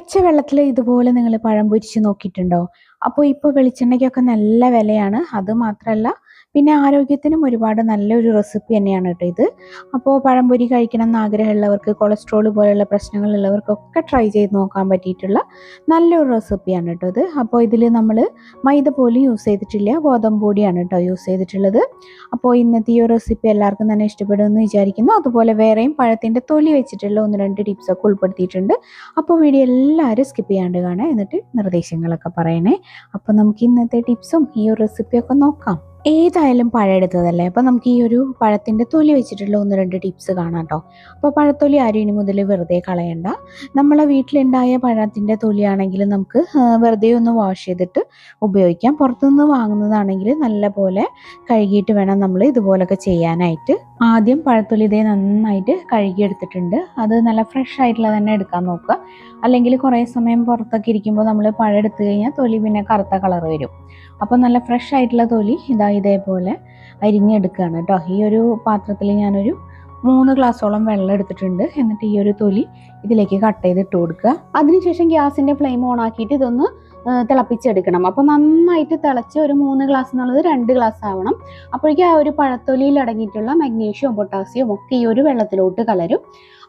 തിളച്ച വെള്ളത്തിൽ ഇതുപോലെ നിങ്ങൾ പഴം പൊരിച്ച് നോക്കിയിട്ടുണ്ടോ? അപ്പോൾ ഇപ്പോൾ വെളിച്ചെണ്ണയ്ക്കൊക്കെ നല്ല വിലയാണ്. അത് മാത്രമല്ല പിന്നെ ആരോഗ്യത്തിനും ഒരുപാട് നല്ലൊരു റെസിപ്പി തന്നെയാണ് കേട്ടോ ഇത്. അപ്പോൾ പഴംപൊരി കഴിക്കണം എന്ന് ആഗ്രഹമുള്ളവർക്ക് കൊളസ്ട്രോൾ പോലെയുള്ള പ്രശ്നങ്ങളുള്ളവർക്കൊക്കെ ട്രൈ ചെയ്ത് നോക്കാൻ പറ്റിയിട്ടുള്ള നല്ലൊരു റെസിപ്പിയാണ് കേട്ടോ ഇത്. അപ്പോൾ ഇതിൽ നമ്മൾ മൈദ പോലും യൂസ് ചെയ്തിട്ടില്ല ഗോതമ്പ് പൊടിയാണ് കേട്ടോ യൂസ് ചെയ്തിട്ടുള്ളത്. അപ്പോൾ ഇന്നത്തെ ഈ റെസിപ്പി എല്ലാവർക്കും തന്നെ ഇഷ്ടപ്പെടുമെന്ന് വിചാരിക്കുന്നു. അതുപോലെ വേറെയും പഴത്തിന്റെ തൊലി വെച്ചിട്ടുള്ള ഒന്ന് രണ്ട് ടിപ്സൊക്കെ ഉൾപ്പെടുത്തിയിട്ടുണ്ട്. അപ്പോൾ വീഡിയോ എല്ലാവരും സ്കിപ്പ് ചെയ്യാണ്ട് കാണാം എന്നിട്ട് നിർദ്ദേശങ്ങളൊക്കെ പറയണേ. അപ്പോൾ നമുക്ക് ഇന്നത്തെ ടിപ്സും ഈ ഒരു റെസിപ്പിയൊക്കെ നോക്കാം. ഏതായാലും പഴം എടുത്തതല്ലേ അപ്പോൾ നമുക്ക് ഈ ഒരു പഴത്തിന്റെ തൊലി വെച്ചിട്ടുള്ള ഒന്ന് രണ്ട് ടിപ്സ് കാണാം കേട്ടോ അപ്പോൾ പഴത്തൊലി ആരും ഇനി മുതൽ വെറുതെ കളയണ്ട. നമ്മളെ വീട്ടിലുണ്ടായ പഴത്തിന്റെ തൊലിയാണെങ്കിൽ നമുക്ക് വെറുതെ ഒന്ന് വാഷ് ചെയ്തിട്ട് ഉപയോഗിക്കാം. പുറത്തുനിന്ന് വാങ്ങുന്നതാണെങ്കിൽ നല്ല പോലെ കഴുകിയിട്ട് വേണം നമ്മൾ ഇതുപോലൊക്കെ ചെയ്യാനായിട്ട്. ആദ്യം പഴത്തൊലി ഇതേ നന്നായിട്ട് കഴുകിയെടുത്തിട്ടുണ്ട്. അത് നല്ല ഫ്രഷ് ആയിട്ടുള്ള തന്നെ എടുക്കാൻ നോക്കുക. അല്ലെങ്കിൽ കുറേ സമയം പുറത്തൊക്കെ ഇരിക്കുമ്പോൾ നമ്മൾ പഴം എടുത്തു കഴിഞ്ഞാൽ തൊലി പിന്നെ കറുത്ത കളർ വരും. അപ്പോൾ നല്ല ഫ്രഷ് ആയിട്ടുള്ള തൊലി ഇതാ ഇതേപോലെ അരിഞ്ഞെടുക്കുകയാണ് കേട്ടോ. ഈ ഒരു പാത്രത്തിൽ ഞാനൊരു മൂന്ന് ഗ്ലാസ്സോളം വെള്ളം എടുത്തിട്ടുണ്ട്. എന്നിട്ട് ഈ ഒരു തൊലി ഇതിലേക്ക് കട്ട് ചെയ്തിട്ട് കൊടുക്കുക. അതിനുശേഷം ഗ്യാസിന്റെ ഫ്ലെയിം ഓൺ ആക്കിയിട്ട് ഇതൊന്ന് തിളപ്പിച്ചെടുക്കണം. അപ്പോൾ നന്നായിട്ട് തിളച്ച് ഒരു മൂന്ന് ഗ്ലാസ് എന്നുള്ളത് രണ്ട് ഗ്ലാസ് ആവണം. അപ്പോഴേക്കും ആ ഒരു പഴത്തൊലിയിൽ അടങ്ങിയിട്ടുള്ള മഗ്നീഷ്യവും പൊട്ടാസ്യവും ഒക്കെ ഈ ഒരു വെള്ളത്തിലോട്ട് കലരും.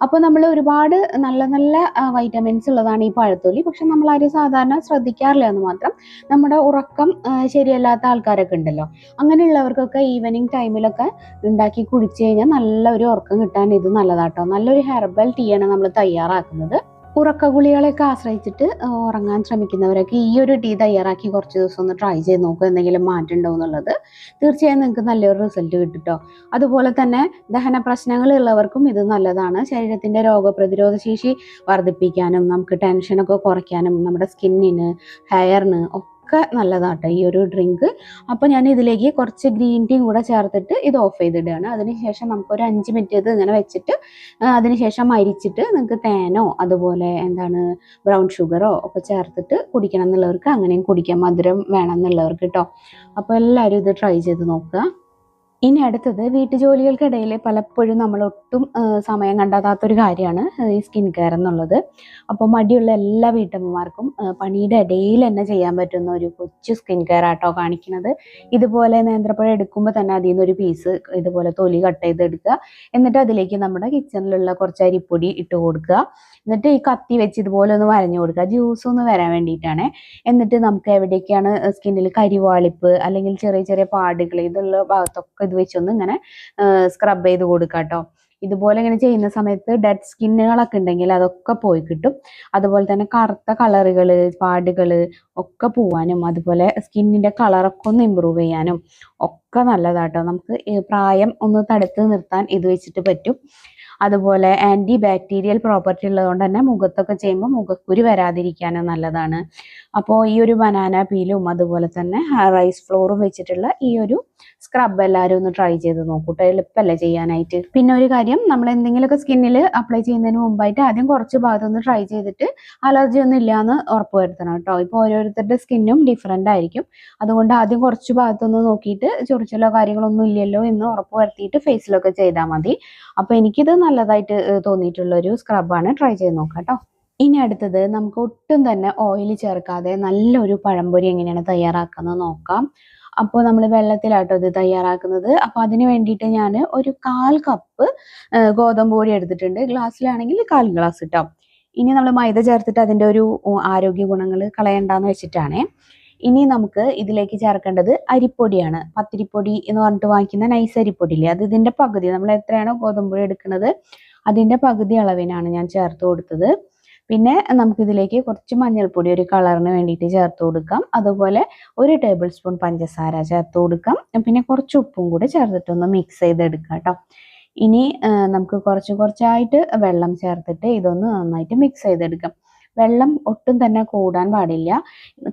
അപ്പോൾ നമ്മൾ ഒരുപാട് നല്ല നല്ല വൈറ്റമിൻസ് ഉള്ളതാണ് ഈ പഴത്തൊലി. പക്ഷെ നമ്മൾ ആരും സാധാരണ ശ്രദ്ധിക്കാറില്ല എന്ന് മാത്രം. നമ്മുടെ ഉറക്കം ശരിയല്ലാത്ത ആൾക്കാരൊക്കെ ഉണ്ടല്ലോ. അങ്ങനെയുള്ളവർക്കൊക്കെ ഈവനിങ് ടൈമിലൊക്കെ ഉണ്ടാക്കി കുടിച്ചു കഴിഞ്ഞാൽ നല്ലൊരു ഉറക്കം കിട്ടാൻ ഇത് നല്ലതാട്ടോ. നല്ലൊരു ഹെർബൽ ടീയാണ് നമ്മൾ തയ്യാറാക്കുന്നത്. ഉറക്ക ഗുളികളെയൊക്കെ ആശ്രയിച്ചിട്ട് ഉറങ്ങാൻ ശ്രമിക്കുന്നവരൊക്കെ ഈ ഒരു ടീ തയ്യാറാക്കി കുറച്ച് ദിവസം ഒന്ന് ട്രൈ ചെയ്ത് നോക്കുക എന്തെങ്കിലും മാറ്റം ഉണ്ടോ എന്നുള്ളത്. തീർച്ചയായും നിങ്ങൾക്ക് നല്ലൊരു റിസൾട്ട് കിട്ടും കേട്ടോ അതുപോലെ തന്നെ ദഹന പ്രശ്നങ്ങൾ ഉള്ളവർക്കും ഇത് നല്ലതാണ്. ശരീരത്തിന്റെ രോഗപ്രതിരോധ ശേഷി വർദ്ധിപ്പിക്കാനും നമുക്ക് ടെൻഷനൊക്കെ കുറയ്ക്കാനും നമ്മുടെ സ്കിന്നിന് ഹെയറിന് ഒക്കെ നല്ലതാട്ടോ ഈ ഒരു ഡ്രിങ്ക് അപ്പോൾ ഞാൻ ഇതിലേക്ക് കുറച്ച് ഗ്രീൻ ടീ കൂടെ ചേർത്തിട്ട് ഇത് ഓഫ് ചെയ്തിടുകയാണ്. അതിനുശേഷം നമുക്കൊരു അഞ്ച് മിനിറ്റ് ഇത് ഇങ്ങനെ വെച്ചിട്ട് അതിനുശേഷം അരിച്ചിട്ട് നിങ്ങൾക്ക് തേനോ അതുപോലെ എന്താണ് ബ്രൗൺ ഷുഗറോ ഒക്കെ ചേർത്തിട്ട് കുടിക്കണം എന്നുള്ളവർക്ക് അങ്ങനെയും കുടിക്കാം. മധുരം വേണം എന്നുള്ളവർക്ക് കേട്ടോ അപ്പോൾ എല്ലാവരും ഇത് ട്രൈ ചെയ്ത് നോക്കുക. ഇനി അടുത്തത് വീട്ടുജോലികൾക്കിടയിൽ പലപ്പോഴും നമ്മൾ ഒട്ടും സമയം കണ്ടെത്താത്തൊരു കാര്യമാണ് ഈ സ്കിൻ കെയർ എന്നുള്ളത്. അപ്പോൾ മടിയുള്ള എല്ലാ വീട്ടമ്മമാർക്കും പണിയുടെ ഇടയിൽ തന്നെ ചെയ്യാൻ പറ്റുന്ന ഒരു കൊച്ചു സ്കിൻ കെയർ ആട്ടോ കാണിക്കുന്നത്. ഇതുപോലെ നേന്ത്രപ്പഴം എടുക്കുമ്പോൾ തന്നെ അതിൽ നിന്നൊരു പീസ് ഇതുപോലെ തൊലി കട്ട് ചെയ്ത് എടുക്കുക എന്നിട്ട് അതിലേക്ക് നമ്മുടെ കിച്ചണിലുള്ള കുറച്ച് അരിപ്പൊടി ഇട്ട് കൊടുക്കുക. എന്നിട്ട് ഈ കത്തി വെച്ച് ഇതുപോലെ ഒന്ന് വരഞ്ഞു കൊടുക്കുക. ജ്യൂസ് ഒന്ന് വരാൻ വേണ്ടിയിട്ടാണ്. എന്നിട്ട് നമുക്ക് എവിടേക്കാണ് സ്കിന്നിൽ കരിവാളിപ്പ് അല്ലെങ്കിൽ ചെറിയ ചെറിയ പാടുകൾ ഇതുള്ള ഭാഗത്തൊക്കെ ഇത് വെച്ചൊന്ന് ഇങ്ങനെ സ്ക്രബ് ചെയ്ത് കൊടുക്കുക കേട്ടോ ഇതുപോലെ ഇങ്ങനെ ചെയ്യുന്ന സമയത്ത് ഡെഡ് സ്കിന്നുകളൊക്കെ ഉണ്ടെങ്കിൽ അതൊക്കെ പോയി കിട്ടും. അതുപോലെ തന്നെ കറുത്ത കളറുകൾ പാടുകൾ ഒക്കെ പോവാനും അതുപോലെ സ്കിന്നിന്റെ കളറൊക്കെ ഒന്ന് ഇമ്പ്രൂവ് ചെയ്യാനും ഒക്കെ നല്ലതാട്ടോ നമുക്ക് പ്രായം ഒന്ന് തടുത്ത് നിർത്താൻ ഇത് വെച്ചിട്ട് പറ്റും. അതുപോലെ ആന്റി ബാക്ടീരിയൽ പ്രോപ്പർട്ടി ഉള്ളതുകൊണ്ട് തന്നെ മുഖത്തൊക്കെ ചെയ്യുമ്പോൾ മുഖക്കുരി വരാതിരിക്കാനും നല്ലതാണ്. അപ്പോൾ ഈ ഒരു ബനാന പീലും അതുപോലെ തന്നെ റൈസ് ഫ്ലോറും വെച്ചിട്ടുള്ള ഈ ഒരു സ്ക്രബ് എല്ലാവരും ഒന്ന് ട്രൈ ചെയ്ത് നോക്കൂട്ടെ എളുപ്പമല്ലേ ചെയ്യാനായിട്ട്. പിന്നെ ഒരു കാര്യം നമ്മൾ എന്തെങ്കിലുമൊക്കെ സ്കിന്നിൽ അപ്ലൈ ചെയ്യുന്നതിന് മുമ്പായിട്ട് ആദ്യം കുറച്ച് ഭാഗത്തൊന്ന് ട്രൈ ചെയ്തിട്ട് അലർജി ഒന്നും ഇല്ലയെന്ന് ഉറപ്പ് വരുത്തണം കേട്ടോ ഇപ്പോൾ ഓരോരുത്തരുടെ സ്കിന്നും ഡിഫറെന്റ് ആയിരിക്കും. അതുകൊണ്ട് ആദ്യം കുറച്ച് ഭാഗത്തൊന്ന് നോക്കിയിട്ട് ചൊറിച്ചിലോ കാര്യങ്ങളൊന്നും ഇല്ലല്ലോ എന്ന് ഉറപ്പ് വരുത്തിയിട്ട് ഫേസിലൊക്കെ ചെയ്താൽ മതി. അപ്പോൾ എനിക്കിത് നല്ലതായിട്ട് തോന്നിയിട്ടുള്ള ഒരു സ്ക്രബാണ് ട്രൈ ചെയ്ത് നോക്കാം കേട്ടോ. ഇനി അടുത്തത് നമുക്ക് ഒട്ടും തന്നെ ഓയിൽ ചേർക്കാതെ നല്ലൊരു പഴംപൊരി എങ്ങനെയാണ് തയ്യാറാക്കുന്നത് നോക്കാം. അപ്പോൾ നമ്മൾ വെള്ളത്തിലാട്ടോ ഇത് തയ്യാറാക്കുന്നത്. അപ്പോൾ അതിന് വേണ്ടിയിട്ട് ഞാൻ ഒരു കാൽ കപ്പ് ഗോതമ്പ് പൊടി എടുത്തിട്ടുണ്ട്. ഗ്ലാസ്സിലാണെങ്കിൽ കാൽ ഗ്ലാസ് ഇട്ടോ ഇനി നമ്മൾ മൈദ ചേർത്തിട്ട് അതിന്റെ ഒരു ആരോഗ്യ ഗുണങ്ങൾ കളയണ്ടെന്ന് വെച്ചിട്ടാണേ ഇനി നമുക്ക് ഇതിലേക്ക് ചേർക്കേണ്ടത് അരിപ്പൊടിയാണ്. പത്തിരിപ്പൊടി എന്ന് പറഞ്ഞിട്ട് വാങ്ങിക്കുന്ന നൈസ് അരിപ്പൊടി ഇല്ലേ അത് ഇതിന്റെ പകുതി നമ്മൾ എത്രയാണോ ഗോതമ്പ് എടുക്കുന്നത് അതിന്റെ പകുതി അളവിനാണ് ഞാൻ ചേർത്ത് കൊടുത്തത്. പിന്നെ നമുക്കിതിലേക്ക് കുറച്ച് മഞ്ഞൾപ്പൊടി ഒരു കളറിന് വേണ്ടിയിട്ട് ചേർത്ത് കൊടുക്കാം. അതുപോലെ ഒരു ടേബിൾ സ്പൂൺ പഞ്ചസാര ചേർത്ത് കൊടുക്കാം. പിന്നെ കുറച്ച് ഉപ്പും കൂടി ചേർത്തിട്ടൊന്ന് മിക്സ് ചെയ്തെടുക്കാം കേട്ടോ. ഇനി നമുക്ക് കുറച്ച് കുറച്ചായിട്ട് വെള്ളം ചേർത്തിട്ട് ഇതൊന്ന് നന്നായിട്ട് മിക്സ് ചെയ്തെടുക്കാം. വെള്ളം ഒട്ടും തന്നെ കൂടാൻ പാടില്ല.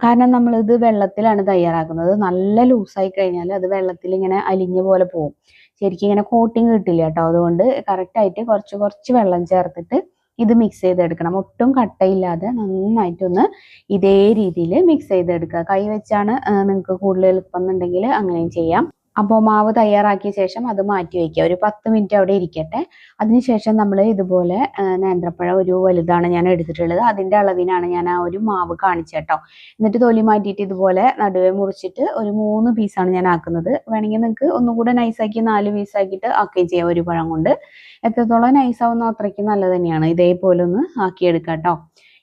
കാരണം നമ്മൾ ഇത് വെള്ളത്തിലാണ് തയ്യാറാക്കുന്നത്. നല്ല ലൂസായി കഴിഞ്ഞാൽ അത് വെള്ളത്തിൽ ഇങ്ങനെ അലിഞ്ഞ പോലെ പോകും ശരിക്കും ഇങ്ങനെ കോട്ടിങ് കിട്ടില്ല കേട്ടോ. അതുകൊണ്ട് കറക്റ്റായിട്ട് കുറച്ച് കുറച്ച് വെള്ളം ചേർത്തിട്ട് ഇത് മിക്സ് ചെയ്തെടുക്കണം. ഒട്ടും കട്ടയില്ലാതെ നന്നായിട്ടൊന്ന് ഇതേ രീതിയിൽ മിക്സ് ചെയ്തെടുക്കുക. കൈ വെച്ചാണ് നിങ്ങൾക്ക് കൂടുതൽ എളുപ്പം എന്നുണ്ടെങ്കിൽ അങ്ങനെയും ചെയ്യാം. അപ്പോൾ മാവ് തയ്യാറാക്കിയ ശേഷം അത് മാറ്റി വയ്ക്കുക. ഒരു പത്ത് മിനിറ്റ് അവിടെ ഇരിക്കട്ടെ. അതിനുശേഷം നമ്മൾ ഇതുപോലെ നേന്ത്രപ്പഴം ഒരു വലുതാണ് ഞാൻ എടുത്തിട്ടുള്ളത്. അതിന്റെ അളവിനാണ് ഞാൻ ആ ഒരു മാവ് കാണിച്ചേട്ടോ എന്നിട്ട് തൊലി മാറ്റിയിട്ട് ഇതുപോലെ നടുവേ മുറിച്ചിട്ട് ഒരു മൂന്ന് പീസാണ് ഞാൻ ആക്കുന്നത്. വേണമെങ്കിൽ നിങ്ങൾക്ക് ഒന്നുകൂടെ നൈസാക്കി നാല് പീസാക്കിയിട്ട് ആക്കുകയും ചെയ്യാം ഒരു പഴം കൊണ്ട്. എത്രത്തോളം നൈസാവുന്നോ അത്രയ്ക്ക് നല്ലത് തന്നെയാണ്. ഇതേപോലെ ഒന്ന് ആക്കിയെടുക്കാം കേട്ടോ.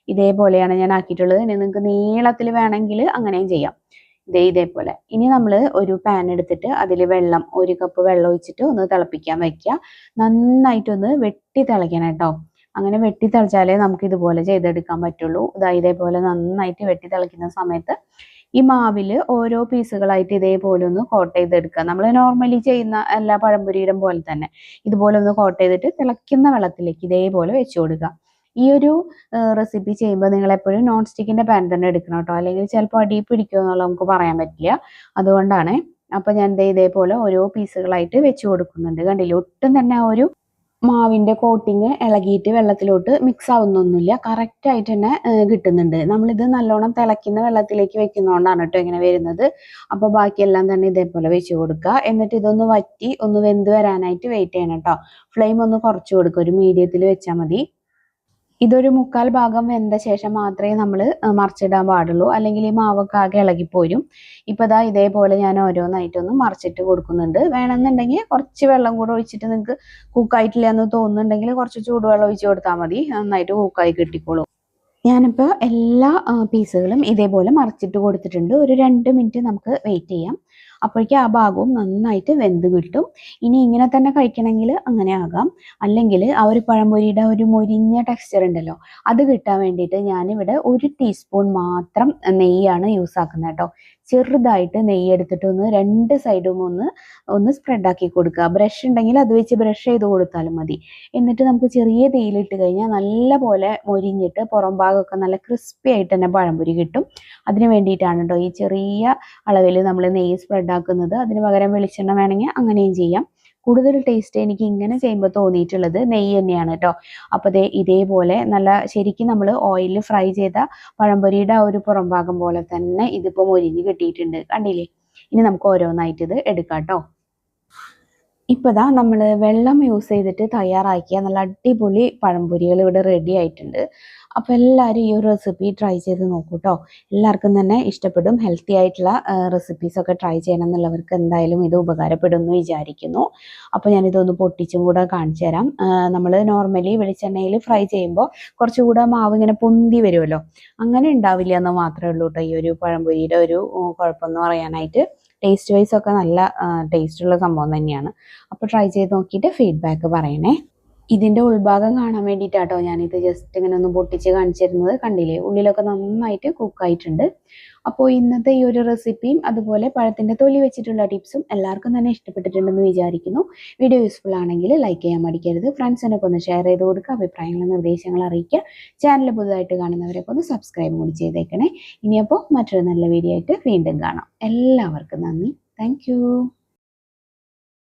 ഇതേപോലെയാണ് ഞാൻ ആക്കിയിട്ടുള്ളത്. ഇനി നിങ്ങൾക്ക് നീളത്തിൽ വേണമെങ്കിൽ അങ്ങനെയും ചെയ്യാം. ഇതേപോലെ. ഇനി നമ്മൾ ഒരു പാൻ എടുത്തിട്ട് അതിൽ വെള്ളം ഒരു കപ്പ് വെള്ളം ഒഴിച്ചിട്ട് ഒന്ന് തിളപ്പിക്കാൻ വെക്കുക. നന്നായിട്ടൊന്ന് വെട്ടി തിളയ്ക്കണം കേട്ടോ. അങ്ങനെ വെട്ടി തിളച്ചാലേ നമുക്ക് ഇതുപോലെ ചെയ്തെടുക്കാൻ പറ്റുള്ളൂ. ഇതാ ഇതേപോലെ നന്നായിട്ട് വെട്ടി തിളയ്ക്കുന്ന സമയത്ത് ഈ മാവിൽ ഓരോ പീസുകളായിട്ട് ഇതേപോലെ ഒന്ന് കോട്ട് ചെയ്തെടുക്കുക. നമ്മൾ നോർമലി ചെയ്യുന്ന എല്ലാ പഴംപൊരിയുടെ പോലെ തന്നെ. ഇതുപോലെ ഒന്ന് കോട്ട് ചെയ്തിട്ട് തിളയ്ക്കുന്ന വെള്ളത്തിലേക്ക് ഇതേപോലെ വെച്ച് കൊടുക്കുക. ഈ ഒരു റെസിപ്പി ചെയ്യുമ്പോൾ നിങ്ങൾ എപ്പോഴും നോൺ സ്റ്റിക്കിന്റെ പാൻ തന്നെ എടുക്കണം കേട്ടോ അല്ലെങ്കിൽ ചിലപ്പോൾ അടി പിടിക്കുമോ എന്നുള്ളത് നമുക്ക് പറയാൻ പറ്റില്ല. അതുകൊണ്ടാണ് അപ്പൊ ഞാൻ ഇതേപോലെ ഓരോ പീസുകളായിട്ട് വെച്ച് കൊടുക്കുന്നുണ്ട്. കണ്ടില്ലേ? ഒട്ടും തന്നെ ആ ഒരു മാവിന്റെ കോട്ടിങ് ഇളകിയിട്ട് വെള്ളത്തിലോട്ട് മിക്സ് ആവുന്നൊന്നുമില്ല. കറക്റ്റ് ആയിട്ട് തന്നെ കിട്ടുന്നുണ്ട്. നമ്മളിത് നല്ലോണം തിളയ്ക്കുന്ന വെള്ളത്തിലേക്ക് വെക്കുന്നതുകൊണ്ടാണ് കേട്ടോ ഇങ്ങനെ വരുന്നത്. അപ്പോൾ ബാക്കിയെല്ലാം തന്നെ ഇതേപോലെ വെച്ച് കൊടുക്കുക. എന്നിട്ട് ഇതൊന്ന് വറ്റി ഒന്ന് വെന്ത് വരാനായിട്ട് വെയിറ്റ് ചെയ്യണം കേട്ടോ ഫ്ലെയിം ഒന്ന് കുറച്ച് കൊടുക്കുക. ഒരു മീഡിയത്തിൽ വെച്ചാൽ മതി. ഇതൊരു മുക്കാൽ ഭാഗം വെന്ത ശേഷം മാത്രമേ നമ്മൾ മറിച്ചിടാൻ പാടുള്ളൂ. അല്ലെങ്കിൽ ഈ മാവൊക്കെ ആകെ ഇളകിപ്പോരും. ഇപ്പൊ ദാ ഇതേപോലെ ഞാൻ ഓരോന്നായിട്ടൊന്ന് മറിച്ചിട്ട് കൊടുക്കുന്നുണ്ട്. വേണമെന്നുണ്ടെങ്കിൽ കുറച്ച് വെള്ളം കൂടെ ഒഴിച്ചിട്ട് നിങ്ങൾക്ക് കുക്കായിട്ടില്ല എന്ന് തോന്നുന്നുണ്ടെങ്കിൽ കുറച്ച് ചൂടുവെള്ളം ഒഴിച്ച് കൊടുത്താൽ മതി. നന്നായിട്ട് കുക്കായി കിട്ടിക്കോളൂ. ഞാനിപ്പോൾ എല്ലാ പീസുകളും ഇതേപോലെ മറിച്ചിട്ട് കൊടുത്തിട്ടുണ്ട്. ഒരു രണ്ട് മിനിറ്റ് നമുക്ക് വെയിറ്റ് ചെയ്യാം. അപ്പോഴേക്കും ആ ഭാഗവും നന്നായിട്ട് വെന്ത് കിട്ടും. ഇനി ഇങ്ങനെ തന്നെ കഴിക്കണമെങ്കിൽ അങ്ങനെ ആകാം. അല്ലെങ്കിൽ ആ ഒരു പഴംപൊരിയുടെ ഒരു മൊരിഞ്ഞ ടെക്സ്ചർ ഉണ്ടല്ലോ അത് കിട്ടാൻ വേണ്ടിയിട്ട് ഞാനിവിടെ ഒരു ടീസ്പൂൺ മാത്രം നെയ്യാണ് യൂസ് ആക്കുന്നത് കേട്ടോ. ചെറുതായിട്ട് നെയ്യ് എടുത്തിട്ട് ഒന്ന് രണ്ട് സൈഡും ഒന്ന് ഒന്ന് സ്പ്രെഡ് ആക്കി കൊടുക്കുക. ബ്രഷ് ഉണ്ടെങ്കിൽ അത് വെച്ച് ബ്രഷ് ചെയ്ത് കൊടുത്താലും മതി. എന്നിട്ട് നമുക്ക് ചെറിയ തീയിലിട്ട് കഴിഞ്ഞാൽ നല്ല പോലെ മൊരിഞ്ഞിട്ട് പുറം ഭാഗമൊക്കെ നല്ല ക്രിസ്പി ആയിട്ട് തന്നെ പഴംപൊരി കിട്ടും. അതിന് വേണ്ടിയിട്ടാണ് കേട്ടോ ഈ ചെറിയ അളവിൽ നമ്മൾ നെയ്യ് സ്പ്രെഡ് ആക്കുന്നത് അതിന് പകരം വെളിച്ചെണ്ണ വേണമെങ്കിൽ അങ്ങനെയും ചെയ്യാം. കൂടുതൽ ടേസ്റ്റ് എനിക്ക് ഇങ്ങനെ ചെയ്യുമ്പോൾ തോന്നിയിട്ടുള്ളത് നെയ്യ് തന്നെയാണ് കേട്ടോ അപ്പോൾ ദേ ഇതേപോലെ നല്ല ശരിക്കും നമ്മൾ ഓയിലിൽ ഫ്രൈ ചെയ്ത പഴംപൊരിയുടെ ആ ഒരു പുറംഭാഗം പോലെ തന്നെ ഇതിപ്പോൾ മൊരിഞ്ഞ് കിട്ടിയിട്ടുണ്ട്. കണ്ടില്ലേ? ഇനി നമുക്ക് ഓരോന്നായിട്ട് ഇത് എടുക്കാം കേട്ടോ ഇപ്പോൾ ദാ നമ്മൾ വെള്ളം യൂസ് ചെയ്തിട്ട് തയ്യാറാക്കിയ നല്ല അടിപൊളി പഴംപൊരികൾ ഇവിടെ റെഡി ആയിട്ടുണ്ട്. അപ്പോൾ എല്ലാവരും ഈ ഒരു റെസിപ്പി ട്രൈ ചെയ്ത് നോക്കൂട്ടോ. എല്ലാവർക്കും തന്നെ ഇഷ്ടപ്പെടും ഹെൽത്തി ആയിട്ടുള്ള റെസിപ്പീസൊക്കെ ട്രൈ ചെയ്യണം എന്നുള്ളവർക്ക് എന്തായാലും ഇത് ഉപകാരപ്പെടും എന്ന് വിചാരിക്കുന്നു. അപ്പോൾ ഞാനിതൊന്ന് പൊട്ടിച്ചും കൂടെ കാണിച്ചു തരാം. നമ്മൾ നോർമലി വെളിച്ചെണ്ണയിൽ ഫ്രൈ ചെയ്യുമ്പോൾ കുറച്ചുകൂടെ മാവ് ഇങ്ങനെ പൊന്തി വരുമല്ലോ അങ്ങനെ ഉണ്ടാവില്ല എന്ന് മാത്രമേ ഉള്ളൂ കേട്ടോ ഈ ഒരു പഴംപൊരിയുടെ ഒരു കുഴപ്പമെന്ന് പറയാനായിട്ട്. ടേസ്റ്റ് വൈസ് ഒക്കെ നല്ല ടേസ്റ്റ് ഉള്ള സംഭവം തന്നെയാണ്. അപ്പോൾ ട്രൈ ചെയ്ത് നോക്കിയിട്ട് ഫീഡ്ബാക്ക് പറയണേ. ഇതിന്റെ ഉൾഭാഗം കാണാൻ വേണ്ടിയിട്ടാട്ടോ ഞാനിത് ജസ്റ്റ് ഇങ്ങനെ ഒന്ന് പൊട്ടിച്ച് കാണിച്ചിരുന്നത്. കണ്ടില്ലേ? ഉള്ളിലൊക്കെ നന്നായിട്ട് കുക്കായിട്ടുണ്ട് അപ്പോൾ ഇന്നത്തെ ഈ ഒരു റെസിപ്പിയും അതുപോലെ പഴത്തിന്റെ തൊലി വെച്ചിട്ടുള്ള ടിപ്സും എല്ലാവർക്കും തന്നെ ഇഷ്ടപ്പെട്ടിട്ടുണ്ടെന്ന് വിചാരിക്കുന്നു. വീഡിയോ യൂസ്ഫുൾ ആണെങ്കിൽ ലൈക്ക് ചെയ്യാൻ മടിക്കരുത്. ഫ്രണ്ട്സിനൊക്കെ ഒന്ന് ഷെയർ ചെയ്ത് കൊടുക്കുക. അഭിപ്രായങ്ങളും നിർദ്ദേശങ്ങളും അറിയിക്കുക. ചാനൽ പുതുതായിട്ട് കാണുന്നവരൊക്കെ ഒന്ന് സബ്സ്ക്രൈബ് കൂടി ചെയ്തേക്കണേ. ഇനിയപ്പോൾ മറ്റൊരു നല്ല വീഡിയോ ആയിട്ട് വീണ്ടും കാണാം. എല്ലാവർക്കും നന്ദി. താങ്ക്